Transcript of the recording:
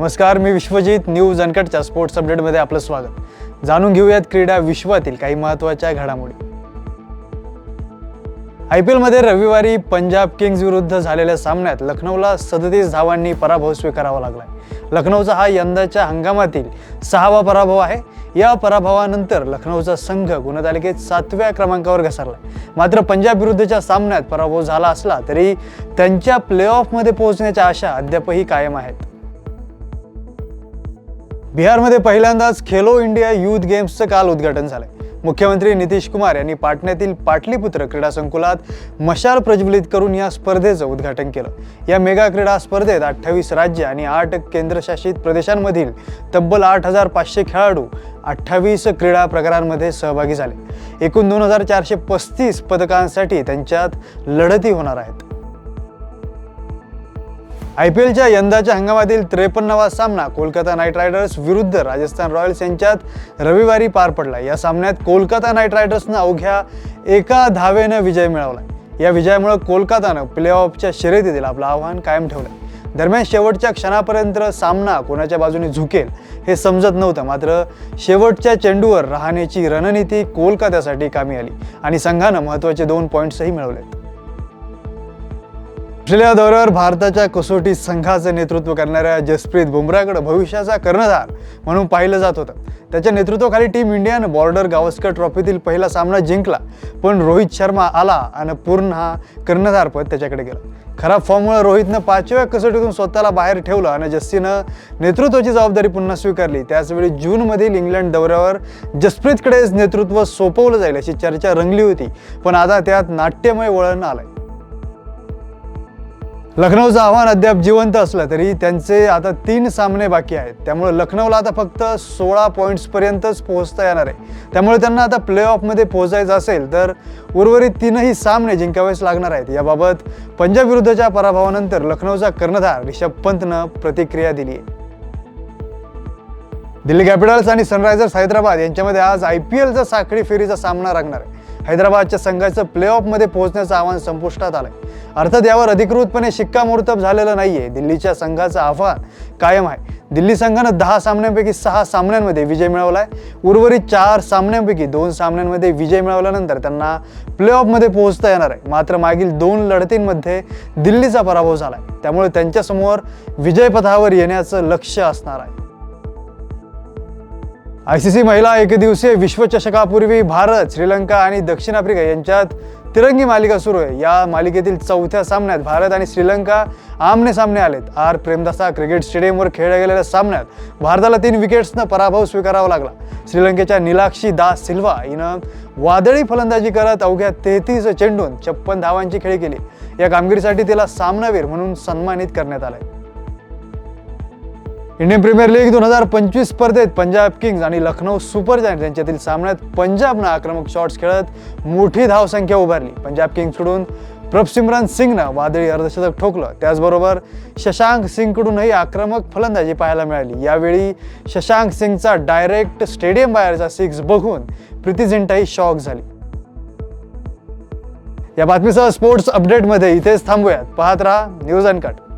नमस्कार मी विश्वजित न्यूज अनकटच्या स्पोर्ट्स अपडेटमध्ये आपलं स्वागत. जाणून घेऊयात क्रीडा विश्वातील काही महत्त्वाच्या घडामोडी. आय पी एलमध्ये रविवारी पंजाब किंग्ज विरुद्ध झालेल्या सामन्यात लखनौला सदतीस धावांनी पराभव स्वीकारावा लागला लखनौचा हा यंदाच्या हंगामातील सहावा पराभव आहे. या पराभवानंतर लखनौचा संघ गुणतालिकेत सातव्या क्रमांकावर घसरला मात्र पंजाब विरुद्धच्या सामन्यात पराभव झाला असला तरी त्यांच्या प्लेऑफमध्ये पोहोचण्याच्या आशा अद्यापही कायम आहेत. बिहारमध्ये पहिल्यांदाच खेलो इंडिया युथ गेम्सचं काल उद्घाटन झालंय. मुख्यमंत्री नितीश कुमार यांनी पाटण्यातील पाटलीपुत्र क्रीडा संकुलात मशाल प्रज्वलित करून या स्पर्धेचं उद्घाटन केलं. या मेगा क्रीडा स्पर्धेत अठ्ठावीस राज्य आणि आठ केंद्रशासित प्रदेशांमधील तब्बल आठ हजार पाचशे खेळाडू अठ्ठावीस क्रीडा प्रकारांमध्ये सहभागी झाले. एकूण दोन हजार चारशे पस्तीस पदकांसाठी त्यांच्यात लढती होणार आहेत. आय पी एलच्या यंदाच्या हंगामातील त्रेपन्नावा सामना कोलकाता नाईट रायडर्स विरुद्ध राजस्थान रॉयल्स यांच्यात रविवारी पार पडला. या सामन्यात कोलकाता नाईट रायडर्सनं अवघ्या एका धावेनं विजय मिळवला. या विजयामुळे कोलकातानं प्लेऑफच्या शर्यतीतील आपलं आव्हान कायम ठेवलं. दरम्यान शेवटच्या क्षणापर्यंत सामना कोणाच्या बाजूने झुकेल हे समजत नव्हतं. मात्र शेवटच्या चेंडूवर राहण्याची रणनीती कोलकात्यासाठी कामी आली आणि संघानं महत्त्वाचे दोन पॉईंट्सही मिळवलेत. ऑस्ट्रेलिया दौऱ्यावर भारताच्या कसोटी संघाचं नेतृत्व करणाऱ्या जसप्रीत बुमराकडे भविष्याचा कर्णधार म्हणून पाहिलं जात होतं. त्याच्या नेतृत्वाखाली टीम इंडियानं बॉर्डर गावस्कर ट्रॉफीतील पहिला सामना जिंकला पण रोहित शर्मा आला आणि पूर्ण हा कर्णधारपद त्याच्याकडे गेला. खराब फॉर्ममुळे रोहितनं पाचव्या कसोटीतून स्वतःला बाहेर ठेवलं आणि जस्सीनं नेतृत्वाची जबाबदारी पुन्हा स्वीकारली. त्याचवेळी जूनमधील इंग्लंड दौऱ्यावर जसप्रीतकडेच नेतृत्व सोपवलं जाईल अशी चर्चा रंगली होती पण आता त्यात नाट्यमय वळण आलंय. लखनौचं आव्हान अद्याप जिवंत असलं तरी त्यांचे आता तीन सामने बाकी आहेत. त्यामुळे लखनौला आता फक्त सोळा पॉईंट्सपर्यंतच पोहोचता येणार आहे. त्यामुळे त्यांना आता प्ले ऑफमध्ये पोहोचायचं असेल तर उर्वरित तीनही सामने जिंकावेच लागणार आहेत. याबाबत पंजाब विरुद्धच्या पराभवानंतर लखनौचा कर्णधार रिषभ पंतनं प्रतिक्रिया दिली आहे. दिल्ली कॅपिटल्स आणि सनरायझर्स हैदराबाद यांच्यामध्ये आज आय पी एलचा साखळी फेरीचा सामना रंगणार आहे. हैदराबादच्या संघाचं प्ले ऑफमध्ये पोहोचण्याचं आव्हान संपुष्टात आलंय. अर्थात यावर अधिकृतपणे शिक्कामोर्तब झालेलं नाहीये. दिल्लीच्या संघाचं आव्हान कायम आहे. दिल्ली संघानं दहा सामन्यांपैकी सहा सामन्यांमध्ये विजय मिळवलाय. उर्वरित चार सामन्यांपैकी दोन सामन्यांमध्ये विजय मिळवल्यानंतर त्यांना प्ले ऑफमध्ये पोहोचता येणार आहे. मात्र मागील दोन लढतींमध्ये दिल्लीचा पराभव झालाय. त्यामुळे त्यांच्यासमोर विजयपथावर येण्याचं लक्ष असणार आहे. आय सी सी महिला एकदिवसीय विश्वचषकापूर्वी भारत श्रीलंका आणि दक्षिण आफ्रिका यांच्यात तिरंगी मालिका सुरू आहे. या मालिकेतील चौथ्या सामन्यात भारत आणि श्रीलंका आमने सामने आलेत. आर प्रेमदासा क्रिकेट स्टेडियमवर खेळल्या गेलेल्या सामन्यात भारताला तीन विकेट्सनं पराभव स्वीकारावा लागला. श्रीलंकेच्या निलाक्षी दास सिल्वा हिनं वादळी फलंदाजी करत अवघ्या तेहतीस चेंडून छप्पन धावांची खेळी केली. या कामगिरीसाठी तिला सामनावीर म्हणून सन्मानित करण्यात आलंय. इंडियन प्रीमियर लीग दोन हजार पंचवीस स्पर्धेत पंजाब किंग्ज आणि लखनौ सुपर जायंट्स यांच्यातील सामन्यात पंजाबनं आक्रमक शॉट्स खेळत मोठी धावसंख्या उभारली. पंजाब किंग्जकडून प्रभसिमरन सिंगनं वादळी अर्धशतक ठोकलं. त्याचबरोबर शशांक सिंगकडूनही आक्रमक फलंदाजी पाहायला मिळाली. यावेळी शशांक सिंगचा डायरेक्ट स्टेडियम बाहेरचा सिक्स बघून प्रीती झिंटाही शॉक झाली. या बातमीसह स्पोर्ट्स अपडेटमध्ये इथेच थांबूयात. पाहत राहा न्यूज कट